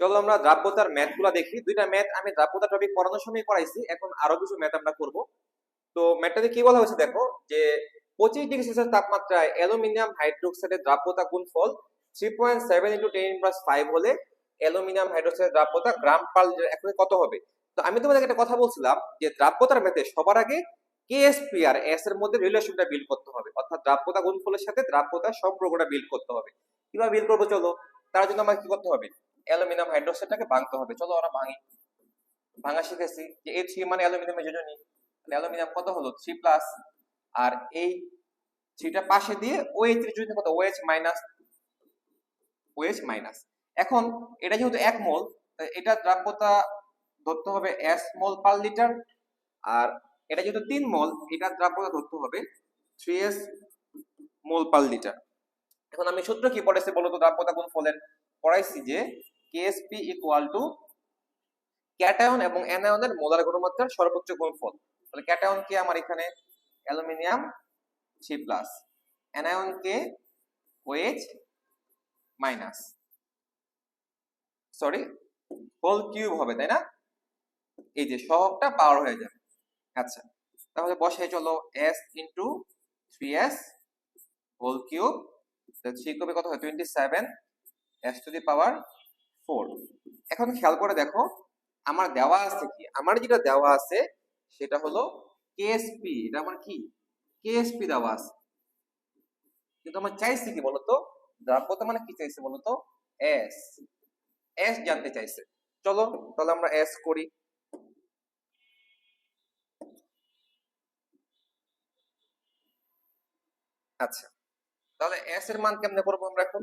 চলো আমরা দ্রাব্যতার ম্যাথগুলা দেখি। দুইটা ম্যাথ আমি দ্রাব্যতা টপিক পড়ানোর সময় করাইছি এখন আরও কিছু ম্যাথ আমরা করব। তো ম্যাথটাতে কি বলা হয়েছে দেখো, যে পঁচিশ ডিগ্রি সেলসিয়াস তাপমাত্রায় অ্যালুমিনিয়াম হাইড্রোক্সাইডের দ্রাব্যতা গুণফল three point seven into ten plus five হলে অ্যালুমিনিয়াম হাইড্রোক্সাইডের দ্রাব্যতা গ্রাম পার এখন কত হবে? তো আমি তোমাদের একটা কথা বলছিলাম, যে দ্রাব্যতার ম্যাথে সবার আগে কেএসপি আর এস এর মধ্যে রিলেশনটা বিল করতে হবে। অর্থাৎ দ্রাব্যতা গুণফলের সাথে দ্রাব্যতার সম্পর্কটা বিল করতে হবে। কীভাবে বিল করব চলো? তার জন্য আমাকে কি করতে হবে? অ্যালুমিনিয়াম হাইড্রোক্সাইডটাকে ভাঙতে হবে। চলো আমরা ভাঙি। ভাঙা শিখেছি যে এই থ্রি মানে অ্যালুমিনিয়ামের যোজনী অ্যালুমিনিয়াম কত হলো? থ্রি প্লাস আর এই থ্রিটা পাশে দিয়ে ও এইচ এর যোজনী কত ওএইচ মাইনাস ওএইচ মাইনাস এখন এটা যেহেতু এক মোল এটা দ্রাব্যতা ধরতে হবে এস মোল পার লিটার। আর এটা যেহেতু তিন মোল, এটা দ্রাব্যতা ধরতে হবে three S mole per litre. এখন আমি সূত্র কি পড়েছি বলতো দ্রাব্যতা কোন ফলের। পড়াইছি যে কেএসপি ইকুয়াল টু ক্যাটায়ন এবং অ্যানায়নের মোলার ঘনমাত্রার সর্বোচ্চ গুণফল। তাহলে ক্যাটায়ন কে আমার এখানে অ্যালুমিনিয়াম থ্রি প্লাস অ্যানায়ন কে OH minus, sorry, whole cube হবে, তাই না? এই যে সহগটা পাওয়ার হয়ে যাবে। আচ্ছা তাহলে বসাই চলো S into three S whole cube three কিউবে কত হয়? Twenty seven S to the power four এখন খেয়াল করে দেখো, আমার দেওয়া আছে কি? আমার যেটা দেওয়া আছে, সেটা হলো কেএসপি এটা আমার কি? কেএসপি দেওয়া আছে। কিন্তু আমার চাইছে কি বলতো? দ্রাব্যতা মানে কি চাইছে বলতো? এস এস জানতে চাইছে। চলো, তাহলে আমরা এস করি। আচ্ছা তাহলে এস এর মান কেমনে করব আমরা এখন?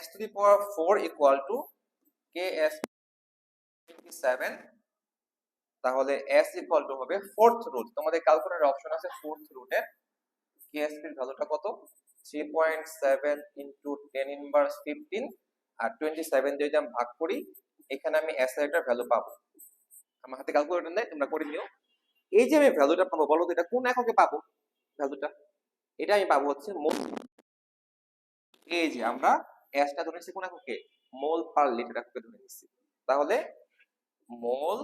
S to the power 4 equal to ks 27 তাহলে s equal to হবে fourth root. তোমাদের ক্যালকুলেটর অপশন আছে root এর ks এর ভ্যালুটা কত? 3.7 into 10 inverse 15 আর 27 দিয়ে যদি আমি ভাগ করি, এখানে আমি s এর একটা ভ্যালু পাবো। আমার হাতে ক্যালকুলেটর নেই, তোমরা করে নিও। এই যে আমি ভ্যালুটা পাবো, বলো তো এটা কোন এককে পাবো ভ্যালুটা এটা আমি পাবো হচ্ছে মোল এই যে আমরা এসটা ধরে নিচ্ছি কোন মোল পার লিটার এককে ধরে নিচ্ছি তাহলে মোল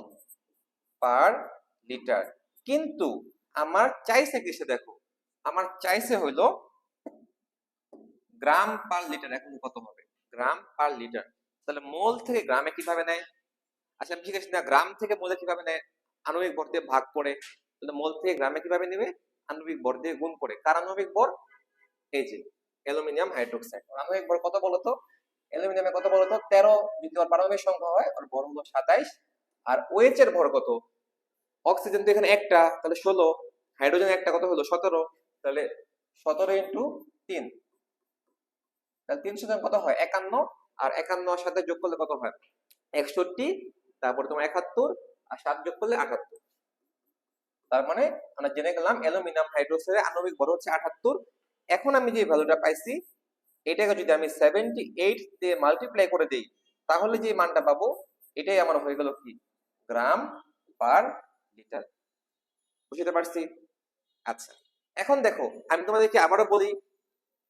পার লিটার। কিন্তু আমার চাইছে কিসে দেখো? আমার চাইছে গ্রাম পার লিটার এখন কত হবে? Gram per litre. তাহলে মোল থেকে গ্রামে কীভাবে নেয়? আচ্ছা আমি আছে না, গ্রাম থেকে মোলে কীভাবে নেয়? আণবিক ভর দিয়ে ভাগ করে। তাহলে মোল থেকে গ্রামে কীভাবে নেবে? আণবিক ভর দিয়ে গুণ করে। কার আণবিক ভর? এই যে অ্যালুমিনিয়াম হাইড্রোক্সাইড। আণবিক ভর কত বলতো অ্যালুমিনিয়ামে কত বলতো তেরো যদি পারমাণবিক সংখ্যা হয় ওর ভর হলো সাতাইশ। আর ওএইচ এর ভর কত? অক্সিজেন তো এখানে একটা, তাহলে ষোলো। হাইড্রোজেন একটা কত হলো? সতেরো। তাহলে সতেরো ইন্টু তিন। তাহলে তিনশো জন কত হয়? একান্ন। আর একান্ন সাথে যোগ করলে কত হয়? একষট্টি। তারপর তোমার একাত্তর। আর সাত যোগ করলে আটাত্তর। তার মানে আমরা জেনে গেলাম, অ্যালুমিনিয়াম হাইড্রোক্সাইডের আণবিক ভর হচ্ছে আটাত্তর। এখন আমি যে ভ্যালুটা পাইছি, এটাকে যদি আমি সেভেন্টি এইট দিয়ে মাল্টিপ্লাই করে দিই, তাহলে যে মানটা পাবো, এটাই আমার হয়ে গেল কি? গ্রাম পার লিটার বুঝতে পারছি? আচ্ছা এখন দেখো, আমি তোমাদেরকে আবারও বলি,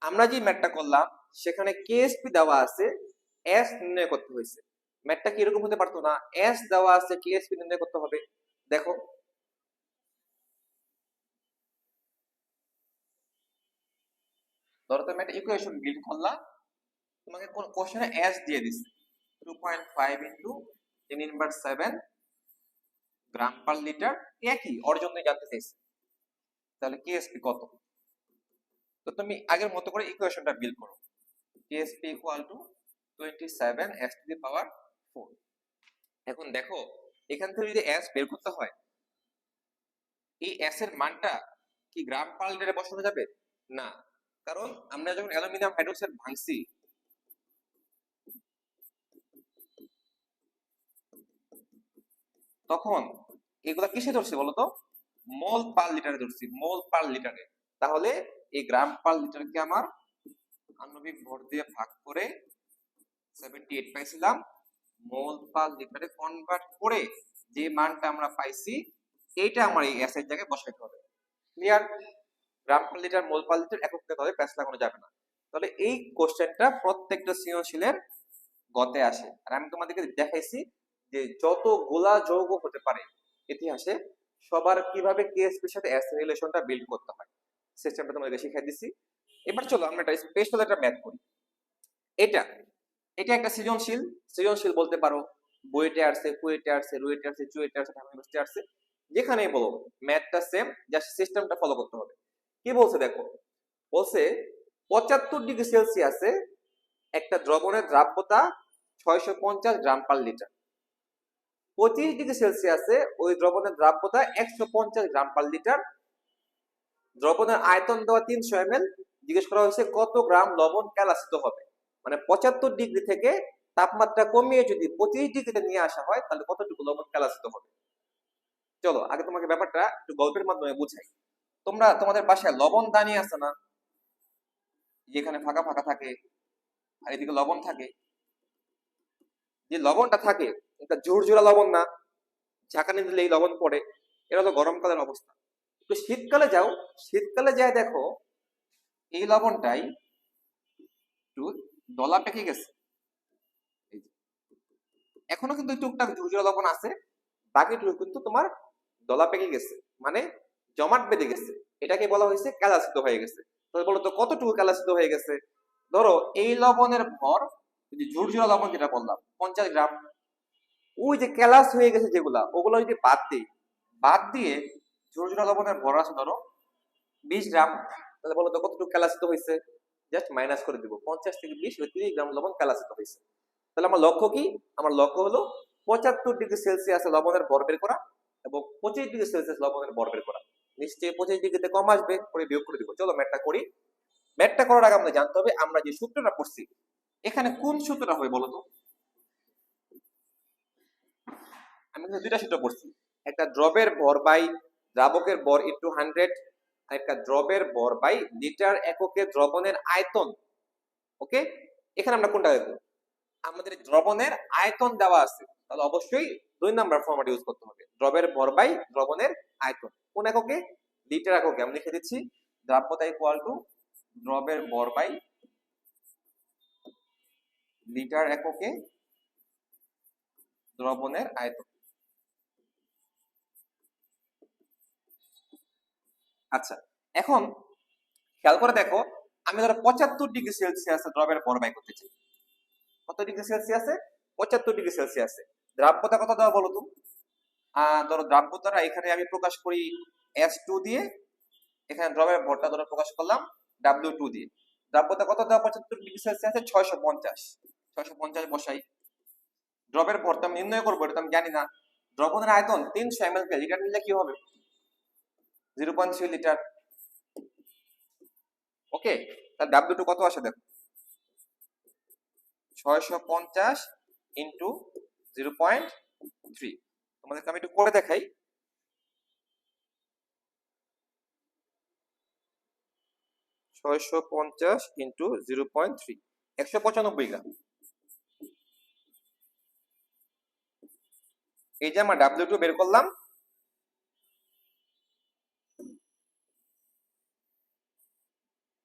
আমরা যে ম্যাটটা করলাম, সেখানে কেএসপি দেওয়া আছে এস নির্ণয় করতে হয়েছে। ম্যাটটা কি এরকম হতে পারতো না? এস দেওয়া আছে কেএসপি নির্ণয় করতে হবে। দেখো ধরো তুমি একটা ইকুয়েশন বিল্ড করলা, তোমাকে কোন কোশ্চেনে এস দিয়ে দিছে। 2.5 into 10 inverse 7 gram per litre একই, ওর জন্যই জানতে চাইছে। তাহলে কেএসপি কত? তো তুমি আগের মতো করে ইকুয়েশনটা বিল করো। KSP equal to 27 S to the power 4 এখন দেখো, এখান থেকে যদি এস বের করতে হয়, এই এস এর মানটা কি গ্রাম পার লিটারে বসানো যাবে? না। কারণ আমরা যখন অ্যালুমিনিয়াম হাইড্রোক্সাইড ভাঙছি, তখন এগুলা কিসে ধরছি বলতো? মোল পার লিটারে ধরছি, মোল পার লিটারে। তাহলে এই গ্রাম পার লিটারকে আমার আণবিক ভর দিয়ে ভাগ করে 78 পাইছিলাম। মোল পার লিটারে কনভার্ট করে যে মানটা আমরা পাইছি, এইটা আমার এই এর জায়গায় বসাইতে হবে। Clear gram per litre mole per একক দিতে প্যাস লাগানো যাবে না। তাহলে এই কোশ্চেনটা প্রত্যেকটা সৃজনশীলের গতে আসে। আর আমি তোমাদেরকে দেখাইছি যে যত গোলা যৌগ হতে পারে ইতিহাসে, সবার কীভাবে কেএসপির সাথে অ্যাস রিলেশনটা বিল্ড করতে হয় সিস্টেমটা তোমাদেরকে শিখাই দিচ্ছি এবার চলো আমরা একটা স্পেশাল একটা ম্যাথ করি। এটা এটা একটা সৃজনশীল। সৃজনশীল বলতে পারো বইয়েটে আসছে কুয়েটে আসছে রুয়েটে আসছে চুয়েটে আসছে ঢাকা ইউনিভার্সিটি আসছে। যেখানেই বলো ম্যাথটা সেম জাস্ট সিস্টেমটা ফলো করতে হবে। কি বলছে দেখো? বলছে পঁচাত্তর ডিগ্রি সেলসিয়াসে একটা দ্রবণের দ্রাব্যতা ছয়শো পঞ্চাশ গ্রাম পার লিটার। পঁচিশ ডিগ্রি সেলসিয়াসে ওই দ্রবণের দ্রাব্যতা একশো পঞ্চাশ গ্রাম পার লিটার। দ্রবণের আয়তন দেওয়া তিনশো এম জিজ্ঞেস করা হয়েছে কত গ্রাম লবণ ক্যালাসিত হবে? মানে পঁচাত্তর ডিগ্রি থেকে তাপমাত্রা কমিয়ে যদি পঁচিশ ডিগ্রিতে নিয়ে আসা হয়, তাহলে কতটুকু লবণ ক্যালাসিত হবে? চলো, আগে তোমাকে ব্যাপারটা একটু গল্পের মাধ্যমে বুঝাই। তোমরা তোমাদের বাসায় লবণ দানি আছে না? যেখানে ফাঁকা ফাঁকা থাকে, আর এদিকে লবণ থাকে। যে লবণটা থাকে, এটা ঝুরঝুরা লবণ না। ঝাঁকানি দিলে এই লবণ পড়ে। এটা হলো গরমকালের অবস্থা। তো শীতকালে যাও, শীতকালে যায় দেখো, এই লবণটাই একটু দলা পেকে গেছে। এখনও কিন্তু টুকটাক ঝুরঝুরা লবণ আছে, বাকিটুকু কিন্তু তোমার দলা পেকে গেছে। মানে জমাট বেঁধে গেছে। এটাকে বলা হয়েছে ক্যালাসিত হয়ে গেছে। তো বলো তো, কতটুকু ক্যালাসিত হয়ে গেছে? ধরো, এই লবণের ভর যদি ঝুরঝুরা লবণ যেটা বললাম, পঞ্চাশ গ্রাম। ওই যে ক্যালাস হয়ে গেছে যেগুলা, ওগুলো যদি বাদ দিই, বাদ দিয়ে ঝুরঝুরা লবণের ভর আছে ধরো, বিশ গ্রাম। তাহলে বলো তো, কতটুকু ক্যালাসিত হয়েছে? জাস্ট মাইনাস করে দিব, পঞ্চাশ থেকে বিশ ওই তিরিশ গ্রাম লবণ ক্যালাসিত হয়েছে। তাহলে আমার লক্ষ্য কি? আমার লক্ষ্য হলো পঁচাত্তর ডিগ্রি সেলসিয়াস লবণের ভর বের করা এবং পঁচিশ ডিগ্রি সেলসিয়াস লবণের ভর বের করা। নিশ্চয়ই পঁচিশ ডিগ্রিতে কম আসবে করে বিয়োগ করে দিব। চলো ম্যাটটা করি। ম্যাটটা করার আগে আমাদের জানতে হবে আমরা যে সূত্রটা পড়ছি, এখানে কোন সূত্রটা হবে বলো তো? আমি কিন্তু দুইটা সূত্র পড়ছি। একটা দ্রবের ভর বাই দ্রাবকের ভর ইন্টু হান্ড্রেড একটা দ্রবের ভর বাই লিটার এককে দ্রবণের আয়তন। ওকে এখানে আমরা কোনটা দেখব? আমাদের দ্রবণের আয়তন দেওয়া আছে। তাহলে অবশ্যই দুই নাম্বার ফর্মেট ইউজ করতে হবে। দ্রবের ভর বাই দ্রবণের আয়তন। কোন এককে? লিটার এককে। আমি লিখে দিচ্ছি, দ্রাব্যতা ইকুয়াল টু দ্রবের ভর বাই লিটার এককে দ্রবণের আয়তন। আচ্ছা এখন খেয়াল করে দেখো, আমি ধরো পঁচাত্তর ডিগ্রি সেলসিয়াসে দ্রবের ভর বাই করতে চাই। কত ডিগ্রি সেলসিয়াসে? পঁচাত্তর ডিগ্রি সেলসিয়াসে। দ্রাব্যতা কত দেওয়া বলো তো? ধরো দ্রাব্যতাটা এখানে আমি প্রকাশ করি এস টু দিয়ে, এখানে দ্রবের ভরটা ধরো প্রকাশ করলাম ডাব্লিউ টু দিয়ে। দ্রাব্যতা কত? দেওয়া পঁচাত্তর ডিগ্রি সেলসিয়াসে ছয়শো পঞ্চাশ। ছয়শো পঞ্চাশ বসাই। দ্রবের ভরটা আমি নির্ণয় করব, এটা আমি জানি না। দ্রবণের আয়তন তিনশো এম এল লিটার নিলে কি হবে? Zero point three litre okay তাহলে ডাব্লিউ টু কত আসে দেখো? ছয়শো পঞ্চাশ ইন্টু জিরো পয়েন্ট থ্রি তোমাদেরকে আমি একটু করে দেখাই। ছয়শো পঞ্চাশ ইন্টু জিরো পয়েন্ট থ্রি একশো পঁচানব্বই গ্রাম। এই যে আমরা ডাব্লিউ টু বের করলাম।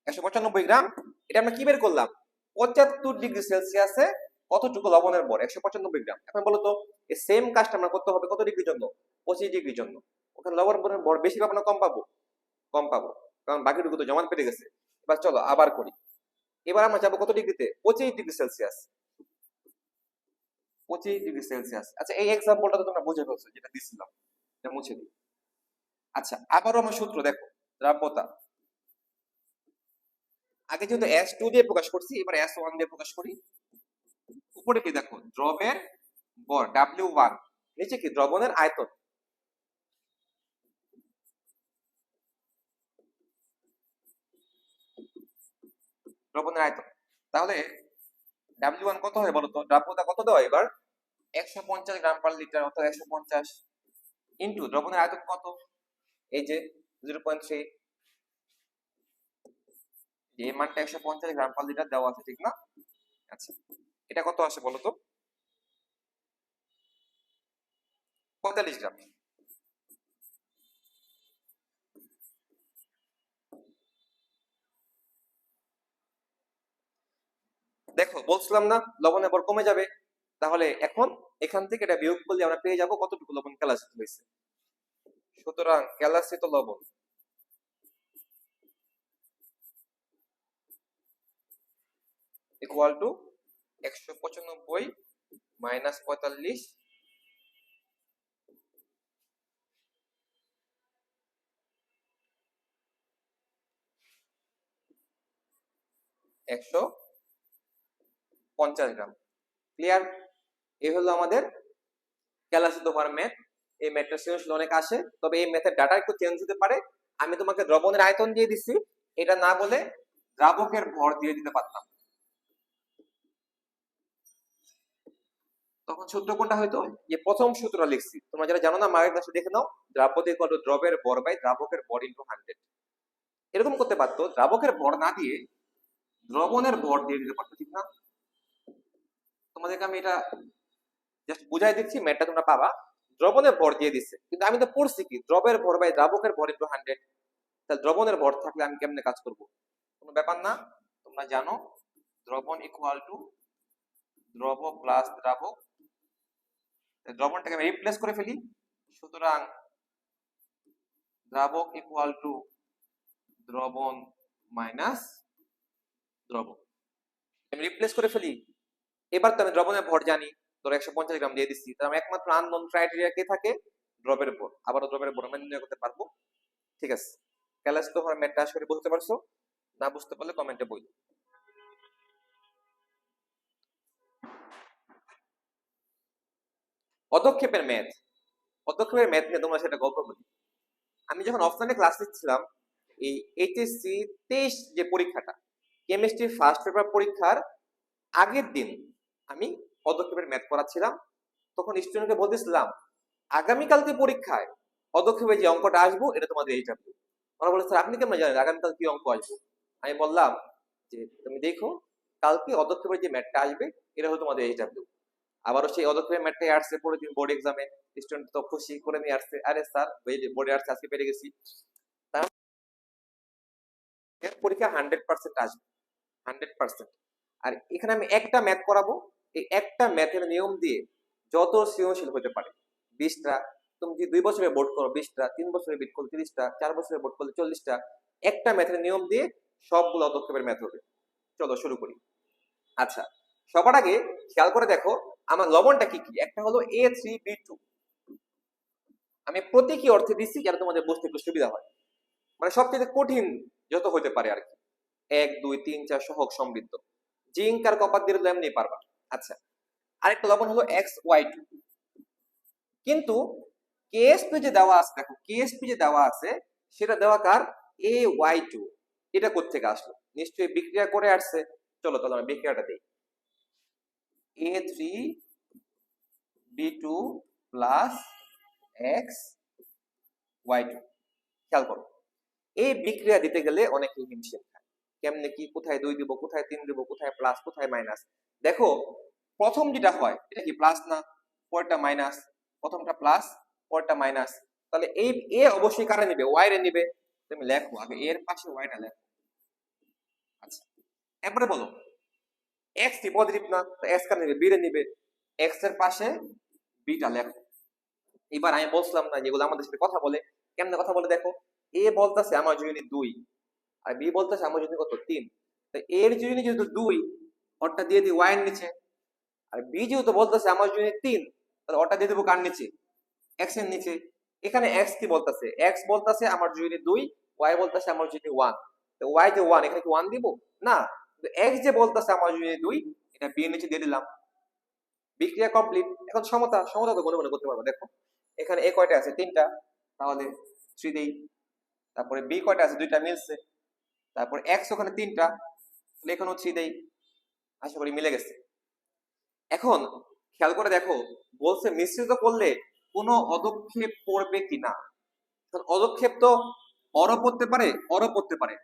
একশো পঁচানব্বই গ্রাম, এটা আমরা কি বের করলাম? পঁচাত্তর ডিগ্রি সেলসিয়াসে কতটুকু লবণের ভর একশো পঁচানব্বই গ্রাম। এখন বলতো, এই সেম কাজটা আমরা করতে হবে কত ডিগ্রির জন্য? পঁচিশ ডিগ্রির জন্য। ওখানে লবণ ভরের ভর বেশি পাবো না কম পাবো? কম পাবো। কারণ বাকিটুকু তো জমান পেটে গেছে। এবার চলো, আবার করি। এবার আমরা যাব কত ডিগ্রিতে? পঁচিশ ডিগ্রি সেলসিয়াস। পঁচিশ ডিগ্রি সেলসিয়াস। আচ্ছা এই এক্সাম্পলটা তো তোমরা বুঝে ফেলছো, যেটা দিচ্ছিলাম এটা মুছে দিই। আচ্ছা আবারও আমার সূত্র দেখো, দ্রাব্যতা। আগে যেহেতু এস টু দিয়ে প্রকাশ করছি, এবার এস ওয়ান দিয়ে প্রকাশ করি। উপরে কি দেখো, দ্রবের বর ডাব্লিউ ওয়ান নিচে কি? দ্রবণের আয়তন। দ্রবণের আয়তন। তাহলে ডাব্লিউ ওয়ান কত হয় বলতো? দ্রাব্যতা কত দেওয়া এবার একশো পঞ্চাশ গ্রাম পার লিটার, অর্থাৎ একশো পঞ্চাশ ইন্টু দ্রবণের আয়তন কত? এই যে জিরো পয়েন্ট থ্রি যে মানটা একশো পঞ্চাশ গ্রাম পার লিটার দেওয়া আছে, ঠিক না? আচ্ছা। এটা কত আসে বলো তো পঁয়তাল্লিশ গ্রাম। দেখো, বলছিলাম না, লবণের ভর কমে যাবে। তাহলে এখন এখান থেকে এটা বিয়োগ করলে আমরা পেয়ে যাব কতটুকু লবণ ক্যালাসিত হয়েছে? সুতরাং ক্যালাসিত লবণ। ইকুয়াল টু একশো পঁচানব্বই মাইনাস পঁয়তাল্লিশ। একশো পঞ্চাশ গ্রাম। ক্লিয়ার এই হলো আমাদের ক্যালাসিত হওয়ার ম্যাথ এই ম্যাথটা সৃজনশীল অনেক আসে। তবে এই ম্যাথের ডাটা একটু চেঞ্জ হতে পারে। আমি তোমাকে দ্রবণের আয়তন দিয়ে দিচ্ছি এটা না বলে দ্রাবকের ভর দিয়ে দিতে পারতাম। তখন সূত্র কোনটা হয়তো যে প্রথম সূত্র লিখছি। তোমরা যারা জানো না মায়ের ক্লাসে দেখে নাও দ্রাব্যতে ইকুয়াল টু দ্রবের ভর বাই দ্রাবকের ভর ইন্টু হান্ড্রেড এরকম করতে পারতো, দ্রাবকের ভর না দিয়ে দ্রবণের ভর দিয়ে দিতে পারতো, ঠিক না? তোমাদেরকে আমি এটা জাস্ট বুঝাই দিচ্ছি ম্যাটটা তোমরা পাবা। দ্রবণের ভর দিয়ে দিচ্ছে। কিন্তু আমি তো পড়ছি কি? দ্রবের ভর বাই দ্রাবকের ভর ইন্টু হান্ড্রেড তাহলে দ্রবণের ভর থাকলে আমি কেমনে কাজ করব? কোনো ব্যাপার না। তোমরা জানো, দ্রবণ ইকুয়াল টু দ্রব প্লাস দ্রাবক দ্রবণটাকে আমি রিপ্লেস করে ফেলি। সুতরাং দ্রাবক ইকুয়াল টু দ্রবণ মাইনাস দ্রবক আমি রিপ্লেস করে ফেলি। এবার তো আমি দ্রবণের ভর জানি। ধরো একশো পঞ্চাশ গ্রাম দিয়ে দিচ্ছি। তার একমাত্র আননোন ক্রাইটেরিয়া কে থাকে? দ্রবের ভর। আবারও দ্রবের ভর আমরা নির্ণয় করতে পারব। ঠিক আছে। ক্যালাস তো ম্যাটটা আশা করি বুঝতে পারছ। না বুঝতে পারলে কমেন্টে বই পদক্ষেপের ম্যাথ পদক্ষেপের ম্যাথ নিয়ে তোমরা সেটা গল্প বলি। আমি যখন অফলাইনে ক্লাস নিচ্ছিলাম, এই এইচএসসি তেইশ যে পরীক্ষাটা কেমিস্ট্রি ফার্স্ট পেপার পরীক্ষার আগের দিন আমি পদক্ষেপের ম্যাথ করাচ্ছিলাম। তখন স্টুডেন্টকে বলতেছিলাম, আগামীকালকে পরীক্ষায় পদক্ষেপে যে অঙ্কটা আসব, এটা তোমাদের এই চাপবে ওরা বলে স্যার, আপনি কেমন জানেন আগামীকাল কি অঙ্ক আসব? আমি বললাম যে, তুমি দেখো, কালকে অদক্ষেপের যে ম্যাথটা আসবে, এটা হলো তোমাদের এই চাপবে আবারও সেই অদক্ষেপের ম্যাথটাই আসছে পরের দিন বোর্ড এক্সামে স্টুডেন্ট তো খুশি করে নিয়ে আসছে। আরে স্যার বোর্ডে আসছে, আজকে পেরে গেছি। পরীক্ষা হান্ড্রেড পার্সেন্ট আসবে। হান্ড্রেড পার্সেন্ট আর এখানে আমি একটা ম্যাথ করাবো এই একটা ম্যাথের নিয়ম দিয়ে যত সৃজনশীল হতে পারে, বিশটা, তুমি যদি দুই বছরে বোর্ড করো বিশটা, তিন বছরে বিট করলে তিরিশটা, চার বছরে বোর্ড করলে চল্লিশটা, একটা ম্যাথের নিয়ম দিয়ে সবগুলো অদক্ষেপের ম্যাথ হবে। চলো শুরু করি। আচ্ছা সবার আগে খেয়াল করে দেখো আমার লবণটা কি কি? একটা হলো এ থ্রি বি টু আমি প্রতীকী অর্থে দিচ্ছি যাতে তোমাদের বুঝতে একটু সুবিধা হয়। মানে সবচেয়ে কঠিন যত হতে পারে আর কি। এক, দুই, তিন, চার সহক সমৃদ্ধ। জিঙ্ক আর কপার দিয়ে এমনি পারবা। আচ্ছা আরেকটা লবণ হলো এক্স ওয়াই টু কিন্তু কেএসপি যে দেওয়া আছে, দেখো কেএসপি যে দেওয়া আছে, সেটা দেওয়া কার? এ ওয়াই টু এটা কোথেকে আসলো? নিশ্চয়ই বিক্রিয়া করে আসছে। চলো তাহলে আমি বিক্রিয়াটা দিই। A three B two plus X Y খেয়াল করো এই বিক্রিয়া দিতে গেলে অনেকে হিমশিম খায়। কেমনে কি, কোথায় দুই দিব, কোথায় তিন দিব, কোথায় প্লাস কোথায় মাইনাস দেখো, প্রথম যেটা হয়, এটা কি প্লাস না? পরেরটা মাইনাস প্রথমটা প্লাস পরেরটা মাইনাস তাহলে এই এ অবশ্যই কারে নিবে? ওয়াই রে নিবে। তুমি লেখো, আগে এর পাশে ওয়াইটা লেখো। আচ্ছা এরপরে বলো। এক্স কি পজিটিভ না, তো এক্স নিবে? বি রে এক্সের পাশে বিটা লেখো। এবার আমি বলছিলাম না যেগুলো আমাদের সাথে কথা বলে, কেমনে কথা বলে দেখো? এ বলতেছে আমার ইউনিট দুই, আর বি বলতেছে আমার ইউনিট কত? তিন। তো এর ইউনিট যেহেতু দুই ওরটা দিয়ে দিই ওয়াই এর নিচে। আর বি যেহেতু বলতেছে আমার ইউনিট তিন, তাহলে ওটা দিয়ে দেবো কার নিচে? এক্সের নিচে। এখানে এক্স কি বলতেছে? এক্স বলতেছে আমার ইউনিট দুই ওয়াই বলতেছে আমার ইউনিট ওয়ান তো ওয়াই যে ওয়ান এখানে কি ওয়ান দিব? না। এক্স যে বলতেছে আমার ইউনিট দুই, এটা বি নিচে দিয়ে দিলাম। বিক্রিয়া কমপ্লিট এখন সমতা সমতা তো মনে মনে করতে পারব। দেখো, এখানে এ কয়টা আছে? তিনটা। তাহলে থ্রি দেই। তারপরে বি কয়টা আছে? দুইটা মিলছে। তারপর এক্স ওখানে তিনটা। এখানেও থ্রি দেই। আশা করি মিলে গেছে। এখন খেয়াল করে দেখো, বলছে মিশ্রিত করলে কোনো অদক্ষেপ পড়বে কিনা? অদক্ষেপ তো অর পড়তে পারে অর পড়তে পারে।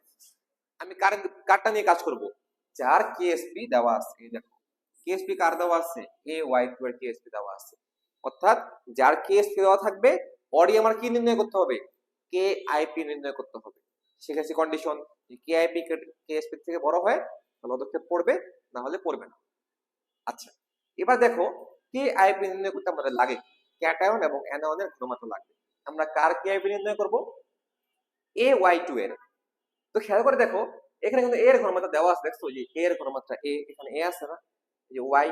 আমি কার কারটা নিয়ে কাজ করব। যার কেএসপি দেওয়া আছে এই দেখো কেএসপি কার দেওয়া আছে এ ওয়াই টু এর কেএসপি দেওয়া আছে অর্থাৎ যার কেএসপি দেওয়া থাকবে অডি আমার কি নির্ণয় করতে হবে কে আইপি নির্ণয় করতে হবে শিখেছি কন্ডিশন কে আইপি কেএসপি থেকে বড় হয় তাহলে পদক্ষেপ পড়বে না হলে পড়বে না আচ্ছা এবার দেখো কে আইপি নির্ণয় করতে আমাদের লাগে ক্যাটায়ন এবং অ্যানায়নের ঘনমাত্রা লাগবে। আমরা কার কে আইপি নির্ণয় করব? এ ওয়াই টু এর তো খেয়াল করে দেখো এখানে কিন্তু এর ঘনমাত্রা দেওয়া আছে, দেখছ? যে এর ঘনমাত্রা এ, এখানে এ আছে না? যে ওয়াই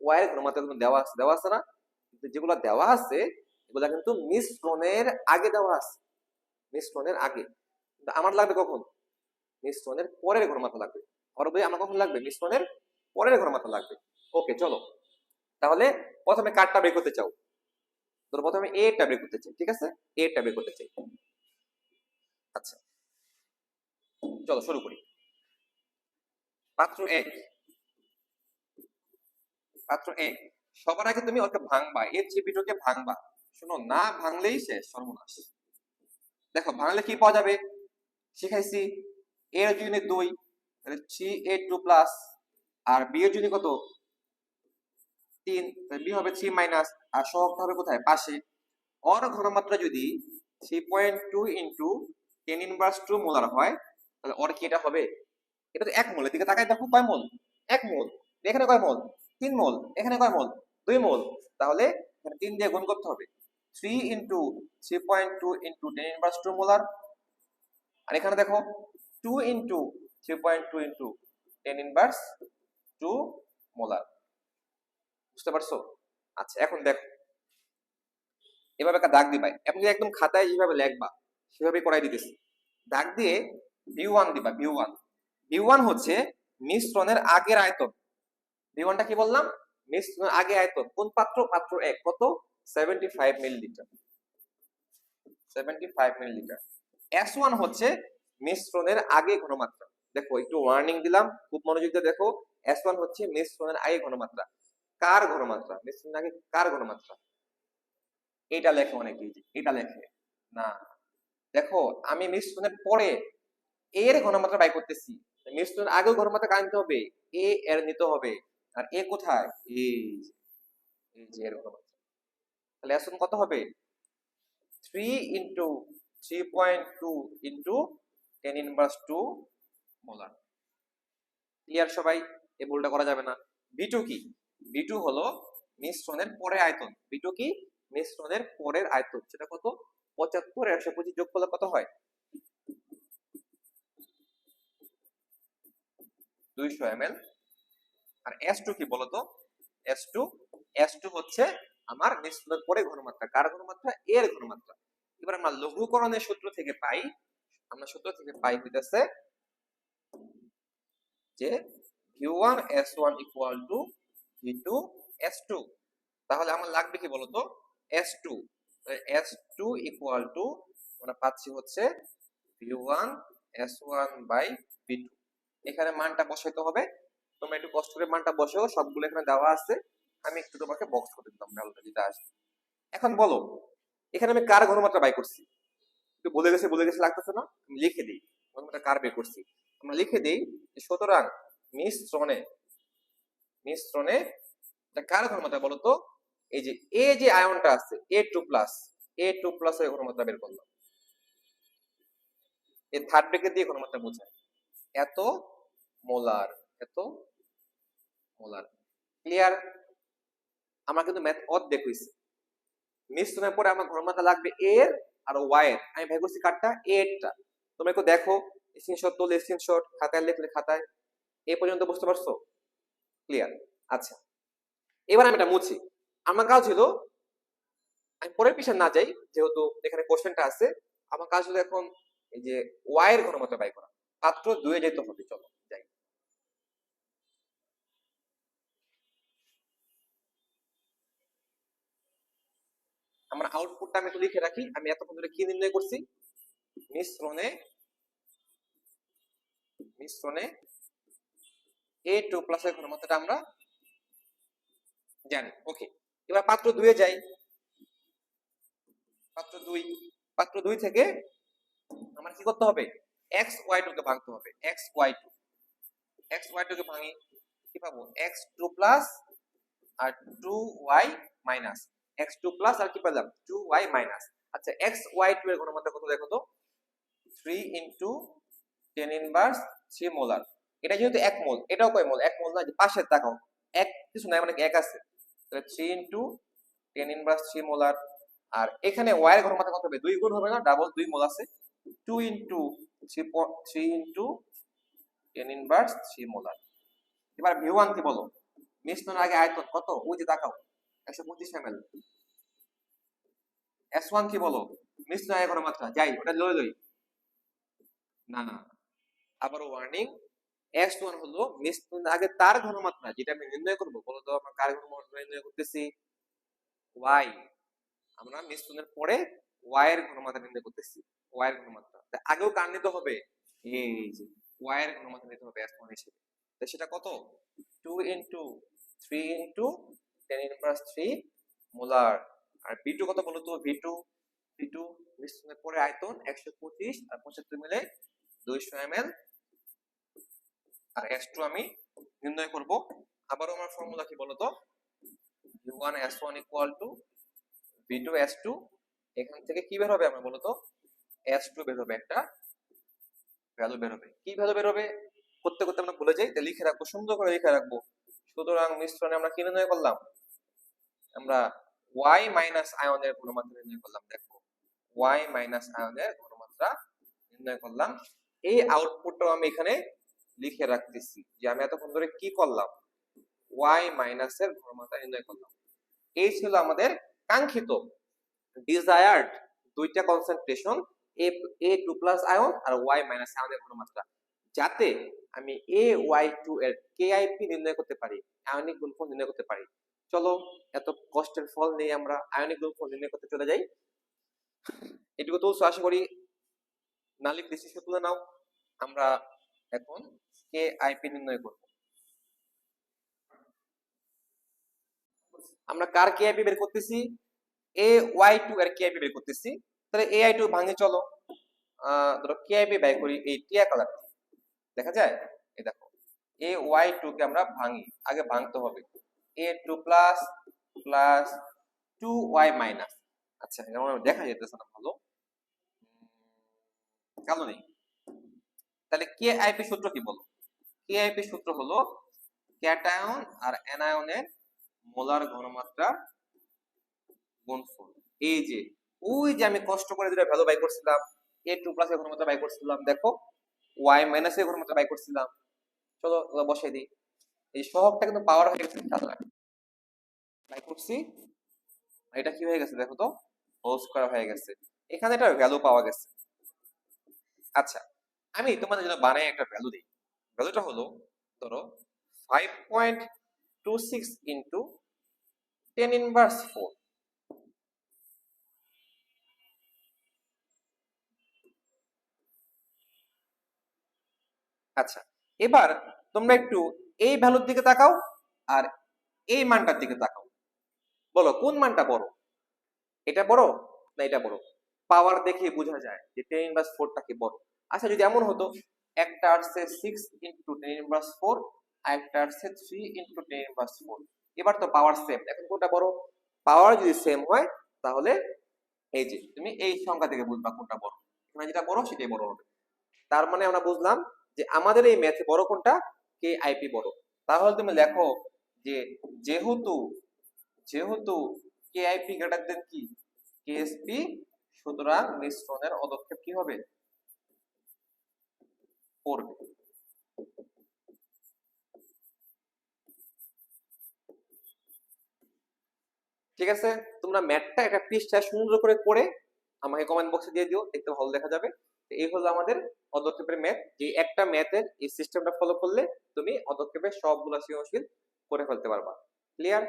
ওয়াই এর ঘনমাত্রা কিন্তু দেওয়া আছে দেওয়া আছে না? কিন্তু যেগুলো দেওয়া আছে, এগুলা কিন্তু মিশ্রণের আগে দেওয়া আছে। মিশ্রণের আগে। কিন্তু আমার লাগবে কখন? মিশ্রণের পরের ঘনমাত্রা লাগবে। বলি আমার কখন লাগবে? মিশ্রণের পরের ঘনমাত্রা লাগবে। ওকে, চলো। তাহলে প্রথমে কারটা বের করতে চাও। ধরো প্রথমে এ টা বের করতে চাই, ঠিক আছে? এ টা বের করতে চাই। আচ্ছা। চলো শুরু করি। পাত্র এক। পাত্র এক, সবার আগে তুমি ওকে ভাঙবা, এর চিপিটকে ভাঙবা। শোনো, না ভাঙলেই শেষ সর্বনাশ। দেখো, ভাঙলে কি পাওয়া যাবে? শিখাইছি এর জন্য দুই থ্রি এ টু প্লাস আর বি এর জন্য কত? তিন বি হবে থ্রি মাইনাস আর সহগ হবে কোথায়? পাশে। অর ঘনমাত্রা যদি three point two into ten inverse two molar হয় তাহলে অর কি এটা হবে? এটা তো এক মোল, এদিকে তাকাই দেখো কয় মোল? এক মোল। এখানে কয় মোল? তিন মোল। এখানে কয় মোল? দুই মোল। তাহলে তিন দিয়ে গুণ করতে হবে। Three into three point two into ten inverse two molar আর এখানে দেখো two into three point two into ten inverse two molar বুঝতে পারছ? আচ্ছা এখন দেখো। এভাবে একটা দাগ দিবা এবং একদম খাতায় যেভাবে লেখবা সেভাবে করাই দিতেছি। দাগ দিয়ে ভি ওয়ান দিবা ভি ওয়ান ভি ওয়ান হচ্ছে মিশ্রণের আগের আয়তন। ভি ওয়ানটা কি বললাম? মিশ্রণের আগে আয়তন। কোন পাত্র? পাত্র এক। কত? Seventy five millilitre seventy five millilitre S one হচ্ছে মিশ্রণের আগে ঘনমাত্রা। দেখো, একটু ওয়ার্নিং দিলাম। খুব মনোযোগ দিয়ে দেখো। এস ওয়ান হচ্ছে মিশ্রণের আগে ঘনমাত্রা। কার ঘনমাত্রা? মিশ্রণের আগে কার ঘনমাত্রা? এটা লেখে অনেকে এটা লেখে। না। দেখো, আমি মিশ্রণের পরে এর ঘনমাত্রা বাই করতেছি। মিশ্রণের আগে ঘনমাত্রা কার হবে এ এর নিতে হবে। আর এ কোথায়? এই যে, এর ঘনমাত্রা। তাহলে এখন কত হবে? Three into three point two inverse two molar clear সবাই? এই ভুলটা করা যাবে না। বিটু কি? বিটু হলো মিশ্রণের পরে আয়তন। বিটু কি? মিশ্রণের পরের আয়তন। সেটা কত? পঁচাত্তর একশো পঁচিশ যোগ করলে কত হয়? দুইশো এম আর এস টু কি বলতো? এস টু এস টু হচ্ছে আমার মিশ্রণের পরে ঘনমাত্রা। কার ঘনমাত্রা? এর ঘনমাত্রা। এবার আমরা লঘুকরণের সূত্র থেকে পাই। আমরা সূত্র থেকে পাই হইতেছে যে V one S one equal to V two S two তাহলে আমার লাগবে কি বলতো? S two S two equal to আমরা পাচ্ছি হচ্ছে V one S one by V two এখানে মানটা বসাইতে হবে। তোমরা একটু কষ্ট করে মানটা বসাও, সবগুলো এখানে দেওয়া আছে। আমি একটু তোমাকে বক্স করে দিলাম যেটা আসবে এখন বলো, এখানে আমি কার ঘনমাত্রা বাই করছি? একটু বলে গেছে বলে গেছে, লাগতেছে না? আমি লিখে দিই, ঘনমাত্রা কার বের করছি? আমরা লিখে দিই যে সুতরাং মিশ্রণে মিশ্রণে এটা কার ঘনমাত্রা বলো তো? এই যে এ যে আয়নটা আছে A two plus A two plus এর ঘনমাত্রা বের করলাম। এই থার্ড ব্রেকেট দিয়ে ঘনমাত্রা বোঝায়। এত মোলার এত মোলার। ক্লিয়ার আমরা কিন্তু ম্যাথ অর্ধেক হইছে। মিশ্রণের পরে আমার ঘনমাত্রা লাগবে এর আর ওয়াই এর। আমি ভাই করছি কারটা এরটা। তোমরা একটু দেখো স্ক্রিনশট তোলে স্ক্রিনশট খাতায় লিখলে খাতায়। এ পর্যন্ত বুঝতে পারছ? ক্লিয়ার আচ্ছা। এবার আমি এটা মুছি। আমার কাজ হলো, আমি পরের পিছনে না যাই, যেহেতু এখানে কোশ্চেনটা আছে, আমার কাজ হলো এখন এই যে ওয়াই এর ঘনমাত্রা বাই করা। পাত্র দুয়ে যেতে হবে, চলো যাই। আমরা আউটপুটটা আমি একটু লিখে রাখি, আমি এতক্ষণ ধরে কি নির্ণয় করছি? মিশ্রণে মিশ্রণে এ টু প্লাস এর ঘনমাত্রাটা আমরা জানি। ওকে এবার পাত্র দুয়ে যাই। পাত্র দুই পাত্র দুই থেকে আমার কি করতে হবে? এক্স ওয়াই টু কে ভাঙতে হবে X Y two X Y two কে ভাঙি, কি পাবো? এক্স টু প্লাস আর two Y minus X two plus আর কি পেলাম টু ওয়াই মাইনাস আচ্ছা এক্স ওয়াই টু এর ঘনমাত্রা কত দেখো তো? Three into ten inverse three molar এটা যেহেতু এক মোল, এটাও কয় মোল? এক মোল না পাশের তাকাও। এক কিছু নাই মানে এক আছে? তাহলে three into ten inverse three molar আর এখানে ওয়ার ঘনমাত্রা কত হবে? দুই গুণ হবে না ডাবল দুই মোল আছে। Two into three into ten inverse three molar. এবার ভিউ কি বলো। আগে আয়তন, কত? ওই যে তাকাও একশো পঁচিশ এম এল। এস ওয়ান কি বলো। মিশ্রণ আগে ঘনমাত্রা যাই, ওটা লই লই। না না আবার ওয়ার্নিং এক্স ওয়ান হলো মিশ্রণ আগে তার ঘনমাত্রা, যেটা আমি নির্ণয় করব। বলো তো, আমরা কার ঘনমাত্রা নির্ণয় করতেছি? ওয়াই। আমরা মিশ্রণের পরে ওয়াই এর ঘনমাত্রা নির্ণয় করতেছি, ওয়াই এর ঘনমাত্রা। আগেও কার নিতে হবে? এই যে ওয়াই এর ঘনমাত্রা নিতে হবে ওয়ান হিসেবে। সেটা কত? Two into three into ten inverse three molar আর বি টু কত বলো তো? ভি টু ভি টু মিশ্রণের পরে আয়তন একশো পঁচিশ আর পঁচাত্তর মিলে দুইশো এম এল আর এস টু আমি নির্ণয় করব। আবারও আমার ফর্মুলা কি বলতো V one S one equal to V two S two এখান থেকে কি বের হবে আমরা বলতো এস টু বের হবে একটা ভ্যালু বের হবে কি ভ্যালু বের হবে করতে করতে আমরা ভুলে যাই লিখে রাখব, সুন্দর করে লিখে রাখব। সুতরাং মিশ্রণে আমরা কি নির্ণয় করলাম? আমরা y মাইনাস আয়নের ঘনমাত্রা নির্ণয় করলাম, দেখো। y মাইনাস আয়নের ঘনমাত্রা নির্ণয় করলাম। এই আউটপুটটাও আমি এখানে লিখে রাখতেছি, যে আমি এতক্ষণ ধরে কি করলাম? y মাইনাসের ঘনমাত্রা নির্ণয় করলাম। এই ছিল আমাদের কাঙ্ক্ষিত ডিজায়ার্ড দুইটা কনসেন্ট্রেশন যাতে আমি এ ওয়াই টু এর কেআইপি নির্ণয় করতে পারি আয়নিক গুণফল নির্ণয় করতে পারি। চলো, এত কষ্টের ফল নেই আমরা আয়নিক গুণফল নির্ণয় করতে চলে যাই। এটুকু তো আশা করি, না লিখলে তুলে নাও। আমরা এখন কে আইপি নির্ণয় করব। আমরা কার কে আইপি বের করতেছি? এ ওয়াই টু এর কে আইপি বের করতেছি। তাহলে এ আই টু ভাঙে চলো। ধরো কে আই আইপি ব্যয় করি এই টিয়া কালার দেখা যায়? এই দেখো। এ ওয়াই টু কে আমরা ভাঙি। আগে ভাঙতে হবে। A two plus plus two Y minus আচ্ছা দেখা যেতেছে না ভালো। কালো নেই। তাহলে কে আইপি সূত্র কি বলো? কে আইপি সূত্র হলো ক্যাটায়ন আর অ্যানায়নের মোলার ঘনমাত্রা গুণফল। এই যে ওই যে আমি কষ্ট করে যেটা ভ্যালু বাই করছিলাম এ টু প্লাস এর ঘনমাত্রা বাই করছিলাম, দেখো ওয়াই মাইনাস এর মতো বাই করছিলাম। চলো বসাই দিই। এই সহগটা কিন্তু পাওয়ার হয়ে গেছে, খেয়াল বাই করছি। এটা কি হয়ে গেছে দেখো তো? হোল স্কয়ার হয়ে গেছে। এখানে একটা ভ্যালু পাওয়া গেছে। আচ্ছা আমি তোমাদের জন্য বানাই একটা ভ্যালু দিই। ভ্যালুটা হলো, ধরো five point two six into ten inverse four আচ্ছা এবার তোমরা একটু এই ভ্যালুর দিকে তাকাও আর এই মানটার দিকে তাকাও। বলো, কোন মানটা বড়? এটা বড় না এটা বড়? পাওয়ার দেখে বোঝা যায় যে টেন ইনভার্স ফোরটা কি বড়। আচ্ছা যদি এমন হতো, একটা আসছে six into ten inverse four আর একটা আসছে three into ten inverse four এবার তো পাওয়ার সেম এখন কোনটা বড়? পাওয়ার যদি সেম হয়, তাহলে এই যে, তুমি এই সংখ্যা থেকে বুঝবা কোনটা বড়। এখানে যেটা বড়, সেটাই বড় হবে। তার মানে আমরা বুঝলাম যে আমাদের এই ম্যাথে বড় কোনটা? কে আইপি বড়। তাহলে তুমি লেখো যে যেহেতু যেহেতু কে আইপি গ্রেটার দেন কি? কেএসপি সুতরাং মিশ্রণের অদক্ষেপ কি হবে? পড়বে ঠিক আছে? তোমরা ম্যাথটা একটা পৃষ্ঠায় সুন্দর করে করে আমাকে কমেন্ট বক্সে দিয়ে দিও, দেখতে ভালো দেখা যাবে। এই হলো আমাদের পদক্ষেপের ম্যাথ যে একটা ম্যাথের এই সিস্টেমটা ফলো করলে তুমি পদক্ষেপের সবগুলো সৃজনশীল করে ফেলতে পারবা। ক্লিয়ার